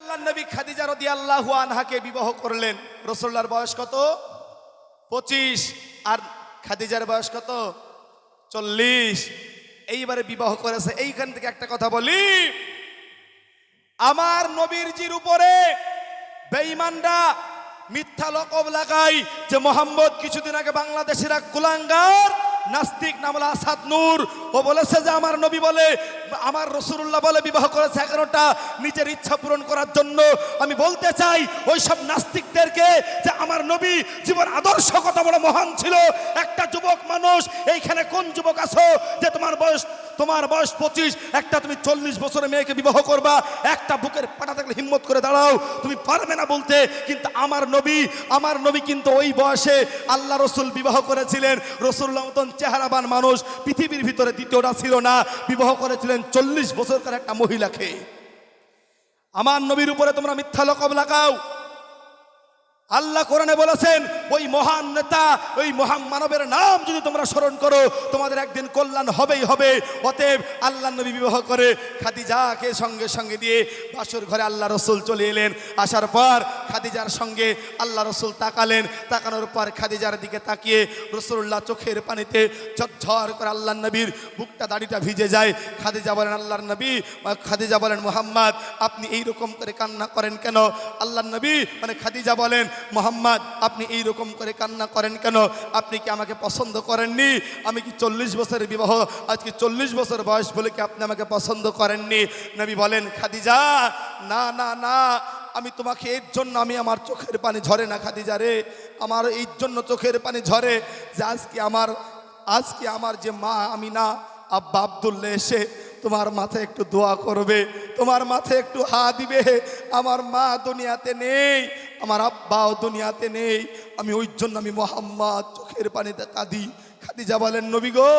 আল্লাহ নবী খাদিজা রদি আল্লাহু আনহাকে বিবাহ করলেন। রসোল্লার বয়স কত? পঁচিশ। আর খাদিজার বয়স কত? চল্লিশ। এইবারে বিবাহ করেছে। এইখান থেকে একটা কথা বলি। আমার নবীরজির উপরে বেঈমানরা মিথ্যা লকব লাগাই যে মোহাম্মদ কিছুদিন আগে বাংলাদেশের এক কুলাঙ্গার নাস্তিক নাম হলো আসাদ নূর। ও বলেছে যে আমার নবী বলে, আমার রসুল্লাহ বলে বিবাহ করেছে এগারোটা। নিজের ইচ্ছা পূরণ করার জন্য আমি বলতে চাই, ওই সব নাস্তিকদেরকে যে আমার নবী জীবন আদর্শ কত বড় মহান ছিল। একটা যুবক মানুষ, এইখানে কোন যুবক আছো যে তোমার বয়স তোমার বয়স পঁচিশ, একটা তুমি চল্লিশ বছরের মেয়েকে বিবাহ করবা, একটা বুকের পাটা থাকলে হিম্মত করে দাঁড়াও। তুমি পারবে না বলতে, কিন্তু আমার নবী আমার নবী কিন্তু ওই বয়সে আল্লাহ রসুল বিবাহ করেছিলেন। রসুল্লাহ মতন চেহারাবান মানুষ পৃথিবীর ভিতরে দ্বিতীয়টা ছিল না। বিবাহ করেছিলেন চল্লিশ বছরকার একটা মহিলাকে। আমার নবীর উপরে তোমরা মিথ্যা লকব লাগাও। আল্লাহ কোরআনে বলেছেন, ওই মহান নেতা, ওই মহান মানবের নাম যদি তোমরা স্মরণ করো, তোমাদের একদিন কল্যাণ হবেই হবে। অতএব আল্লাহ নবী বিবাহ করে খাদিজাকে সঙ্গে সঙ্গে দিয়ে বাসুর ঘরে আল্লাহ রসুল চলে এলেন। আসার পর খাদিজার সঙ্গে আল্লাহ রসুল তাকালেন। তাকানোর পর খাদিজার দিকে তাকিয়ে রসুল্লাহ চোখের পানিতে ঝরঝর করে আল্লাহ নবীর বুকটা, দাড়িটা ভিজে যায়। খাদিজা বলেন, আল্লাহর নবী। খাদিজা বলেন, মোহাম্মদ, আপনি এই রকম করে কান্না করেন কেন? আল্লাহ নবী মানে খাদিজা বলেন মোহাম্মদ, আপনি এই রকম করে কান্না করেন কেন? আপনি কি আমাকে পছন্দ করেননি? আমি কি চল্লিশ বছরের বিবাহ, আজকে চল্লিশ বছর বয়স বলে কি আপনি আমাকে পছন্দ করেননি? নবী বলেন, খাদিজা, না না না, আমি তোমাকে এর জন্য আমি আমার চোখের পানি ঝরে না, খাদিজা রে। আমার এই জন্য চোখের পানি ঝরে যে আজকে আমার আজকে আমার যে মা আমি না আব্বা আবদুল্লা এসে তোমার মাথায় একটু দোয়া করবে, তোমার মাথায় একটু হা দিবে, আমার মা দুনিয়াতে নেই, আমার আব্বাও দুনিয়াতে নেই, আমি ওই জন্য আমি মোহাম্মদ চোখের পানিতে কাঁদি খাদিজা বলেন, নবী গো,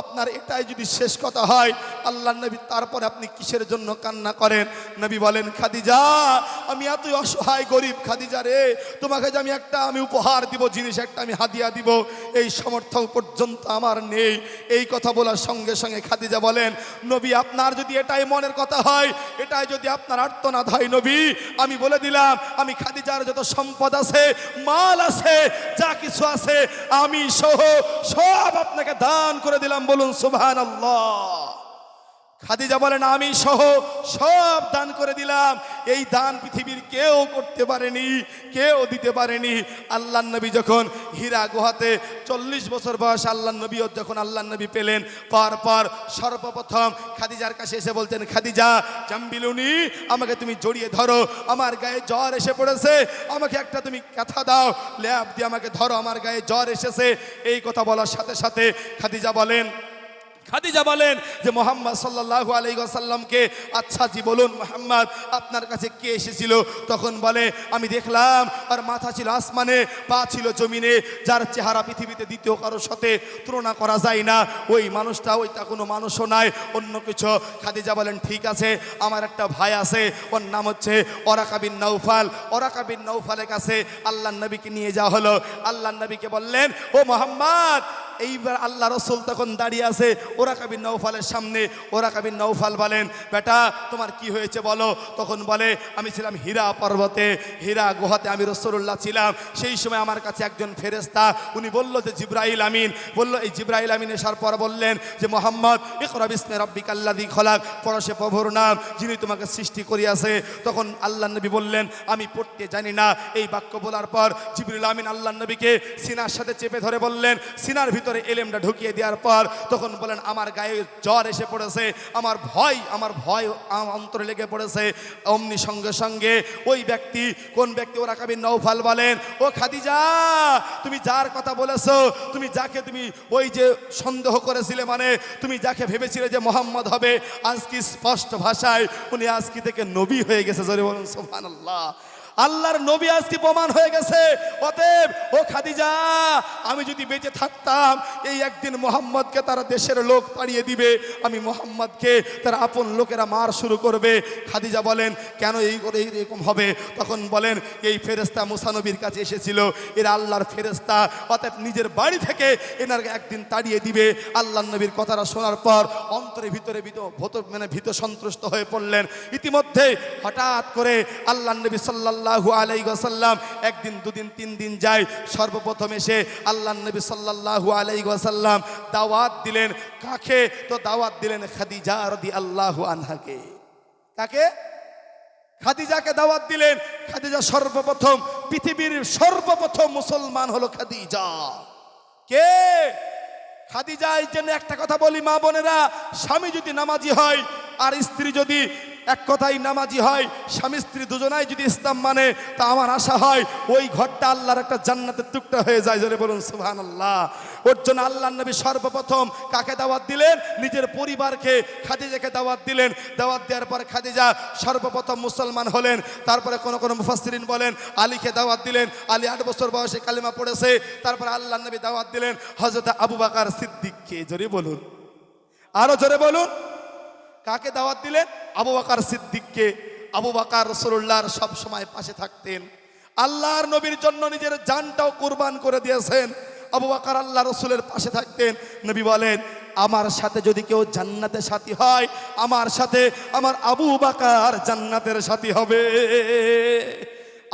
আপনার এটাই যদি শেষ কথা হয় আল্লাহ নবী তারপরে আপনি কিসের জন্য কান্না করেন? নবী বলেন, খাদিজা, আমি এতই অসহায় গরিব খাদিজা রে, তোমাকে যে আমি একটা আমি উপহার দিব, জিনিস একটা আমি হাদিয়া দিব, এই সমর্থ পর্যন্ত আমার নেই। এই কথা বলার সঙ্গে সঙ্গে খাদিজা বলেন, নবী, আপনার যদি এটাই মনের কথা হয়, এটাই যদি আপনার আর্তনাদ হয় নবী, আমি বলে দিলাম, আমি খাদিজার যত সম্পদ আছে, মাল আছে, যা কিছু আছে, আমি সহ সব আপনাকে দান করে দিলাম বলুন সুবহান খাদিজা বলেন, আমি সহ সব দান করে দিলাম। এই দান পৃথিবীর কেউ করতে পারেনি, কেউ দিতে পারেনি। আল্লাহ নবী যখন হীরা গুহাতে চল্লিশ বছর বয়স আল্লাহ নবী যখন আল্লাহ নবী পেলেন, পর পর সর্বপ্রথম খাদিজার কাছে এসে বলতেন, খাদিজা, জাম্বিলুনি, আমাকে তুমি জড়িয়ে ধরো। আমার গায়ে জ্বর এসে পড়েছে। আমাকে একটা তুমি কথা দাও। ল্যাব দিয়ে আমাকে ধরো। আমার গায়ে জ্বর এসেছে। এই কথা বলার সাথে সাথে খাদিজা বলেন খাদিজা বলেন যে মোহাম্মদ সাল্লাহ আলাইসাল্লামকে আচ্ছা জি, বলুন মোহাম্মদ, আপনার কাছে কে এসেছিল? তখন বলে, আমি দেখলাম, আর মাথা ছিল আসমানে, পা ছিল জমিনে, যার চেহারা পৃথিবীতে দ্বিতীয় কারোর সাথে তুলনা করা যায় না। ওই মানুষটা ওইটা কোনো মানুষও নাই, অন্য কিছু। খাদিজা বলেন, ঠিক আছে, আমার একটা ভাই আছে, ওর নাম হচ্ছে ওরাকাবিন নৌফাল ওরাকাবিন নৌফালের কাছে আল্লাহ নবীকে নিয়ে যাওয়া হলো। আল্লাহ নবীকে বললেন, ও মোহাম্মদ এইবার আল্লাহ রসুল তখন দাঁড়িয়ে আছে। ওরা কাবিন নৌফালের সামনে। ওরা কাবিন নৌফাল বলেন, বেটা, তোমার কি হয়েছে বলো? তখন বলে, আমি ছিলাম হীরা পর্বতে। হীরা গুহাতে আমি রসুল্লাহ ছিলাম। সেই সময় আমার কাছে একজন ফেরেস্তা উনি বলল যে, জিব্রাইল আমিন। বলল, এই জিব্রাইল আমিন আসার পর বললেন যে, মোহাম্মদ, ইকরা বিসমি রাব্বিক আল্লাযী খলাক। পরশে প্রভুর নাম যিনি তোমাকে সৃষ্টি করিয়াছে। তখন আল্লাহ নবী বললেন, আমি পড়তে জানি না। এই বাক্য বলার পর জিবরুল আমিন আল্লাহ নবীকে সিনার সাথে চেপে ধরে বললেন। সিনার ভিতরে এলেমটা ঢুকিয়ে দেওয়ার পর তখন বলেন, আমার গায়ে জ্বর এসে পড়েছে, আমার ভয় আমার ভয় অন্তরে লেগে পড়েছে। অমনি সঙ্গে সঙ্গে ওই ব্যক্তি, কোন ব্যক্তি ওরা কাবিন নৌফাল বলেন, ও খাদিজা, তুমি যার কথা বলেছ, তুমি যাকে তুমি ওই যে সন্দেহ করেছিলে মানে তুমি যাকে ভেবেছিলে যে মোহাম্মদ হবে আজকে স্পষ্ট ভাষায় উনি আজকে থেকে নবী হয়ে গেছে? জোরে বলুন সোফান আল্লাহ আল্লাহর নবী আজকে প্রমাণ হয়ে গেছে। অতএব, ও খাদিজা, আমি যদি বেঁচে থাকতাম, এই একদিন মোহাম্মদকে তারা দেশের লোক তাড়িয়ে দিবে। আমি মোহাম্মদকে, তার আপন লোকেরা মার শুরু করবে। খাদিজা বলেন, কেন এই করে এরকম হবে? তখন বলেন, এই ফেরেস্তা মুসানবীর কাছে এসেছিল। এরা আল্লাহর ফেরেস্তা অতএব নিজের বাড়ি থেকে এনার একদিন তাড়িয়ে দিবে। আল্লাহ নবীর কথাটা শোনার পর অন্তরে ভিতরে ভিত মানে ভীত সন্ত্রস্ত হয়ে পড়লেন। ইতিমধ্যে হঠাৎ করে আল্লাহ নবী সাল্লাল্লাহু আলাইহি ওয়াসাল্লাম, একদিন, দুদিন, তিন দিন যায়, সর্বপ্রথম এসে আল্লাহ নবী সাল্লাল্লাহু আলাইহি ওয়াসাল্লাম দাওয়াত দিলেন। কাকে? তো দাওয়াত দিলেন খাদিজা রাদিয়াল্লাহু আনহাকে। কাকে? খাদিজাকে দাওয়াত দিলেন। খাদিজা সর্বপ্রথম, পৃথিবীর সর্বপ্রথম মুসলমান হলো খাদিজা। কে? খাদিজা এই জন্য একটা কথা বলি, মা বোনেরা, স্বামী যদি নামাজি হয়, আর স্ত্রী যদি এক কথাই নামাজি হয়, স্বামী স্ত্রী দুজনাই যদি ইসলাম মানে তা আমার আশা হয় ওই ঘরটা আল্লাহর একটা জান্নাতের টুকটা হয়ে যায়, জোরে বলুন সুহান আল্লাহ ওর জন্য আল্লাহ নবী সর্বপ্রথম কাকে দাওয়াত দিলেন? নিজের পরিবারকে খাদিজাকে দাওয়াত দিলেন। দাওয়াত দেওয়ার পরে খাদিজা সর্বপ্রথম মুসলমান হলেন। তারপরে কোনো কোনো মুফাসসিরিন বলেন, আলীকে দাওয়াত দিলেন। আলী আট বছর বয়সে কালিমা পড়েছে। তারপরে আল্লাহ নবী দাওয়াত দিলেন হজরত আবু বাকার সিদ্দিককে, জোরে বলুন। আরও জোরে বলুন। কাকে দাওয়াত দিলেন? আবু বাকার সিদ্দিককে। আবু বাকার রসুল্লাহর সব সময় পাশে থাকতেন। আল্লাহর নবীর জন্য নিজের জানটাও কুরবান করে দিয়েছেন। আবু বাকার আল্লাহ রসুলের পাশে থাকতেন। নবী বলেন, আমার সাথে যদি কেউ জান্নাতের সাথী হয়, আমার সাথে আমার আবু বাকার জান্নাতের সাথী হবে।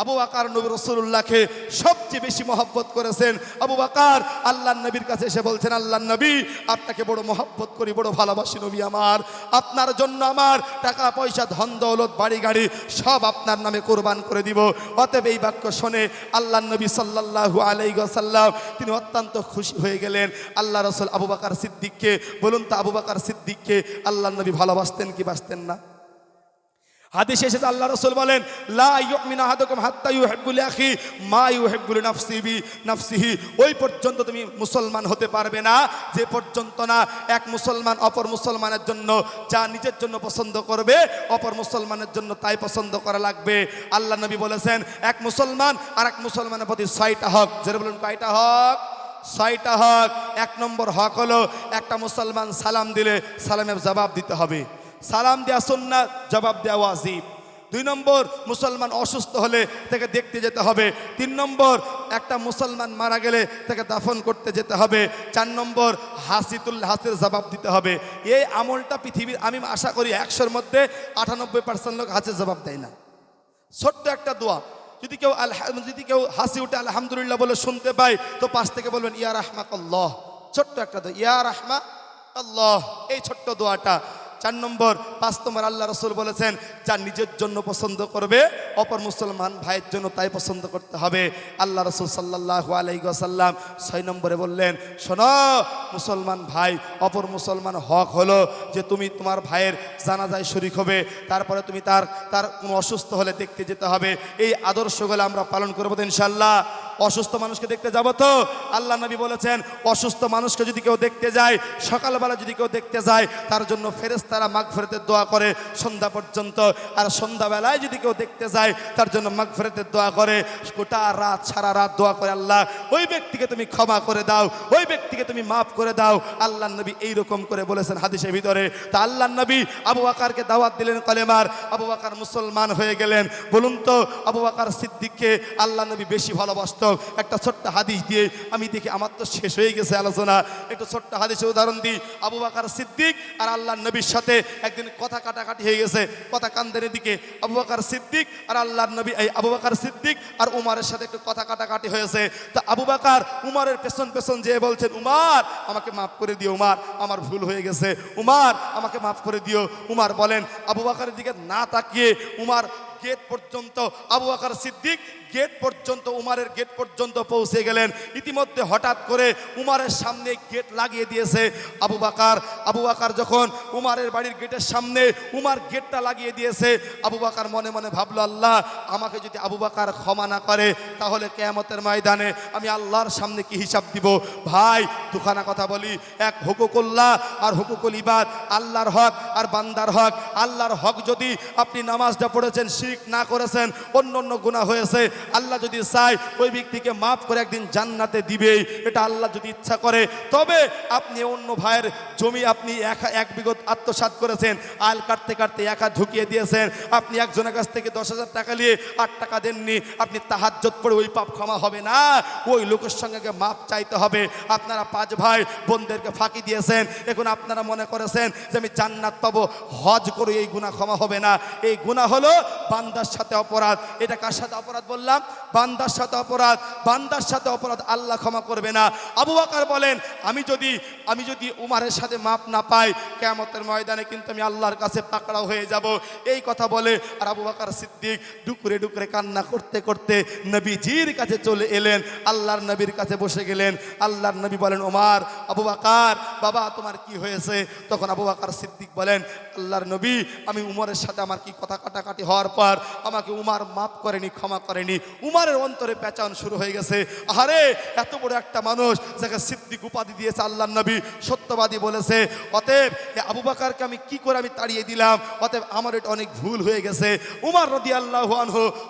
আবু বাকার নবী রসুল্লাহকে সবচেয়ে বেশি মহব্বত করেছেন। আবু বাকার আল্লাহ নবীর কাছে এসে বলছেন, আল্লাহ নবী, আপনাকে বড় মহব্বত করি, বড় ভালোবাসি নবী আমার। আপনার জন্য আমার টাকা, পয়সা, ধন, দৌলত, বাড়ি, গাড়ি সব আপনার নামে কোরবান করে দিব। অতএব এই বাক্য শুনে আল্লাহ নবী সাল্লাল্লাহু আলাই সাল্লাম তিনি অত্যন্ত খুশি হয়ে গেলেন। আল্লাহ রসুল আবু বাকার সিদ্দিককে বলুন তো, আবু বাকার সিদ্দিককে আল্লাহ নবী ভালোবাসতেন কি বাসতেন না? হাদিসে এসেছে, আল্লাহ রসুল বলেন মা লিনাফসিহি নাফসিহি। ওই পর্যন্ত তুমি মুসলমান হতে পারবে না, যে পর্যন্ত না এক মুসলমান অপর মুসলমানের জন্য যা নিজের জন্য পছন্দ করবে, অপর মুসলমানের জন্য তাই পছন্দ করা লাগবে। আল্লাহ নবী বলেছেন, এক মুসলমান আর এক মুসলমানের প্রতি ছয়টা হক যেটা বলুন কয়টা হক? ছয়টা হক। এক নম্বর হক হলো, একটা মুসলমান সালাম দিলে সালামের জবাব দিতে হবে। সালাম দেওয়া সুন্নাত, জবাব দেওয়া ওয়াজিব। দুই নম্বর, মুসলমান অসুস্থ হলে তাকে দেখতে যেতে হবে। তিন নম্বর, একটা মুসলমান মারা গেলে তাকে দাফন করতে যেতে হবে। চার নম্বর, হাসিতুল হাসির জবাব দিতে হবে। এই আমলটা পৃথিবীর, আমি আশা করি একশোর মধ্যে আটানব্বই পার্সেন্ট লোক হাসির জবাব দেয় না। ছোট্ট একটা দোয়া। যদি কেউ আলহা, যদি কেউ হাসি উঠে আলহামদুলিল্লাহ বলে শুনতে পায়, তো পাশ থেকে বলবেন, ইয়া রাহমাক আল্লাহ ছোট্ট একটা দোয়া, ইয়া রাহমা আল্লাহ এই ছোট্ট দোয়াটা চার নম্বর, পাঁচ নম্বর আল্লাহ রসুল বলেছেন, যা নিজের জন্য পছন্দ করবে, অপর মুসলমান ভাইয়ের জন্য তাই পছন্দ করতে হবে। আল্লাহ রসুল সাল্লাহ আলাইসাল্লাম ছয় নম্বরে বললেন, শোনো, মুসলমান ভাই, অপর মুসলমান হক হলো যে তুমি তোমার ভাইয়ের জানাজায় শরিক হবে, তারপরে তুমি তার তার কোনো অসুস্থ হলে দেখতে যেতে হবে। এই আদর্শগুলো আমরা পালন করব ইনশাল্লাহ অসুস্থ মানুষকে দেখতে যাব তো? আল্লাহ নবী বলেছেন, অসুস্থ মানুষকে যদি কেউ দেখতে যায়, সকালবেলা যদি কেউ দেখতে যায়, তার জন্য ফেরেস্তারা মাঘ ফেরতের দোয়া করে সন্ধ্যা পর্যন্ত। আর সন্ধ্যাবেলায় যদি কেউ দেখতে যায়, তার জন্য মাঘ ফেরতের দোয়া করে, গোটা রাত, সারা রাত দোয়া করে, আল্লাহ, ওই ব্যক্তিকে তুমি ক্ষমা করে দাও, ওই ব্যক্তিকে তুমি মাফ করে দাও। আল্লাহ নবী এইরকম করে বলেছেন হাদিসের ভিতরে। তা আল্লাহ নবী আবু বাকারকে দাওয়াত দিলেন কলেমার। আবু বাকার মুসলমান হয়ে গেলেন। বলুন তো, আবু বাকার সিদ্দিককে আল্লাহ নবী বেশি ভালোবাসত? একটা ছোট্ট হাদিস দিয়ে আমি দেখি আমার তো শেষ হয়ে গেছে আলোচনা। একটু ছোট্ট হাদিসের উদাহরণ দিই। আবু বাকার সিদ্দিক আর আল্লাহ নবীর সাথে একদিন কথা কাটাকাটি হয়ে গেছে। কথা কান্দের দিকে আবু বাকার সিদ্দিক আর আল্লাহ নবী, এই আবু বাকার সিদ্দিক আর উমারের সাথে একটু কথা কাটাকাটি হয়েছে। তো আবু বাকার উমারের পেছন পেছন যেয়ে বলছেন, উমার, আমাকে মাফ করে দিও উমার, আমার ভুল হয়ে গেছে। উমার, আমাকে মাফ করে দিও। উমার বলেন, আবু বাকারের দিকে না তাকিয়ে উমার গেট পর্যন্ত আবু বাকার সিদ্দিক গেট পর্যন্ত, উমারের গেট পর্যন্ত পৌঁছে গেলেন। ইতিমধ্যে হঠাৎ করে উমারের সামনে গেট লাগিয়ে দিয়েছে আবু বাকার। আবু বাকার যখন উমারের বাড়ির গেটের সামনে উমার গেটটা লাগিয়ে দিয়েছে, আবু বাকার মনে মনে ভাবলো, আল্লাহ, আমাকে যদি আবু বাকার ক্ষমা না করে, তাহলে কেয়ামতের ময়দানে আমি আল্লাহর সামনে কি হিসাব দিব? ভাই, দুখানা কথা বলি। এক হুকুকুল্লাহ আর হুকুকুল ইবাদ। আল্লাহর হক আর বান্দার হক। আল্লাহর হক যদি আপনি নামাজটা পড়েছেন শিরিক না করেছেন, অন্য অন্য গুণা হয়েছে। আল্লাহ যদি চায়, ওই ব্যক্তিকে মাফ করে একদিন জান্নাতে দিবেই। এটা আল্লাহ যদি ইচ্ছা করে, তবে আপনি অন্য ভাইয়ের জমি আপনি এক এক বিগত আত্মসাৎ করেছেন, আল কাটতে কাটতে একা ঢুকিয়ে দিয়েছেন, আপনি একজনের কাছ থেকে দশ হাজার টাকা নিয়ে আট টাকা দেননি, আপনি তাহাজ্জত পড়ে ওই পাপ ক্ষমা হবে না। ওই লোকের সঙ্গে মাপ চাইতে হবে। আপনারা পাঁচ ভাই বোনদেরকে ফাঁকি দিয়েছেন। এখন আপনারা মনে করেছেন যে আমি জান্নাত পাবো, হজ করে এই গুণা ক্ষমা হবে না। এই গুণা হলো বান্দার সাথে অপরাধ। এটা কার সাথে অপরাধ বললাম? বান্দার সাথে অপরাধ। বান্দার সাথে অপরাধ আল্লাহ ক্ষমা করবে না। আবু বাকার বলেন, আমি যদি আমি যদি উমারের সাথে মাপ না পাই কেমতের ময়দানে কিন্তু আমি আল্লাহর কাছে পাকড়াও হয়ে যাব। এই কথা বলে আর আবু বাকার সিদ্দিক ডুকরে ডুকরে কান্না করতে করতে নবীজির কাছে চলে এলেন। আল্লাহর নবীর কাছে বসে গেলেন। আল্লাহর নবী বলেন ওমার আবু বাকার, বাবা, তোমার কি হয়েছে? তখন আবু বাকার সিদ্দিক বলেন, আল্লাহর নবী, আমি উমরের সাথে আমার কি কথা কাটাকাটি হওয়ার পর আমাকে উমার মাপ করেনি, ক্ষমা করেনি। উমারের অন্তরে পেঁচান শুরু হয়ে গেছে। আরে এত বড় একটা মানুষ যাকে সিদ্দিক উপাধি দিয়েছে আল্লাহ নবী, সত্যবাদী বলেছে। অতএব আবু বাকারকে আমি কি করে আমি তাড়িয়ে দিলাম? অতএব আমার এটা অনেক ভুল হয়ে গেছে। উমার রদি আল্লাহ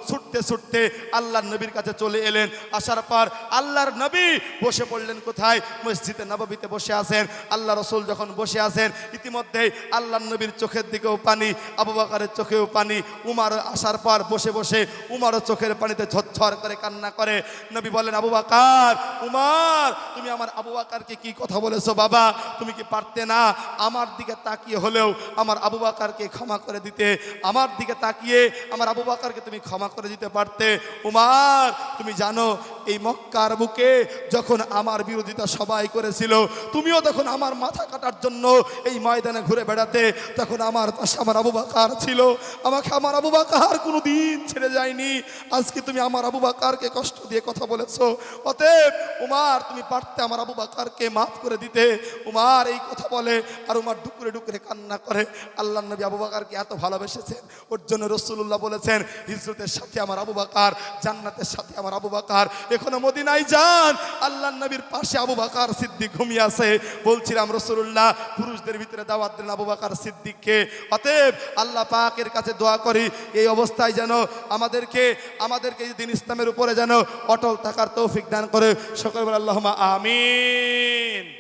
ছুটতে ছুটতে আল্লাহর নবীর কাছে চলে এলেন। আসার পর আল্লাহর নবী বসে পড়লেন কোথায়? মসজিদে নববীতে বসে আছেন। আল্লাহ রসুল যখন বসে আছেন, ইতিমধ্যেই আল্লাহর নবীর চোখের দিকেও পানি, আবু বাকারের চোখেও পানি, উমার আসার পর বসে বসে উমারও চোখের পানিতে ঝরঝর করে কান্না করে। নবী বলেন, আবু বাকার, উমার, তুমি আমার আবু বাকারকে কি কথা বলেছ বাবা? তুমি কি পারতে না? আমার দিকে তাকিয়ে হলেও আমার আবু বাকারকে ক্ষমা করে দিতে। আমার দিকে তাকিয়ে আমার আবু বাকারকে তুমি ক্ষমা করে দিতে পারতে। উমার, তুমি জানো এই মক্কার বুকে যখন আমার বিরোধিতা সবাই করেছিল, তুমিও তখন আমার মাথা কাটার জন্য এই ময়দানে ঘুরে বেড়াতে, তখন আমার পাশে আমার আবু বাকার ছিল। আমাকে আমার আবু বাকার কোনো দিন ছেড়ে যায়নি। আজকে তুমি আমার আবু বাকারকে কষ্ট দিয়ে কথা বলেছ। অতএব উমার, তুমি পারতে আমার আবু বাকারকে মাফ করে দিতে। উমার এই কথা বলে আর উমার ডুকুরে ডুকুরে কান্না করে। আল্লাহ নবী আবু বাকারকে এত ভালোবেসেছেন। ওর জন্য রসুল্লাহ বলেছেন, হিজরতের সাথে আমার আবু বাকার, জান্নাতের সাথে আমার আবু বাকার এখনও মদিনায় যান। আল্লাহ নবীর পাশে আবু বাকার সিদ্দিক ঘুমিয়ে আছে। বলছিলাম রসুল্লাহ পুরুষদের ভিতরে দাওয়াত দিলেন আবু বাকার সিদ্দিককে। অতএব আল্লাহ পাকের কাছে দোয়া করি, এই অবস্থায় যেন আমাদেরকে আমাদেরকে দিন ইসলামের উপরে যেন অটল থাকার তৌফিক দান করে। সকলবেলা আল্লাহমা আমিন।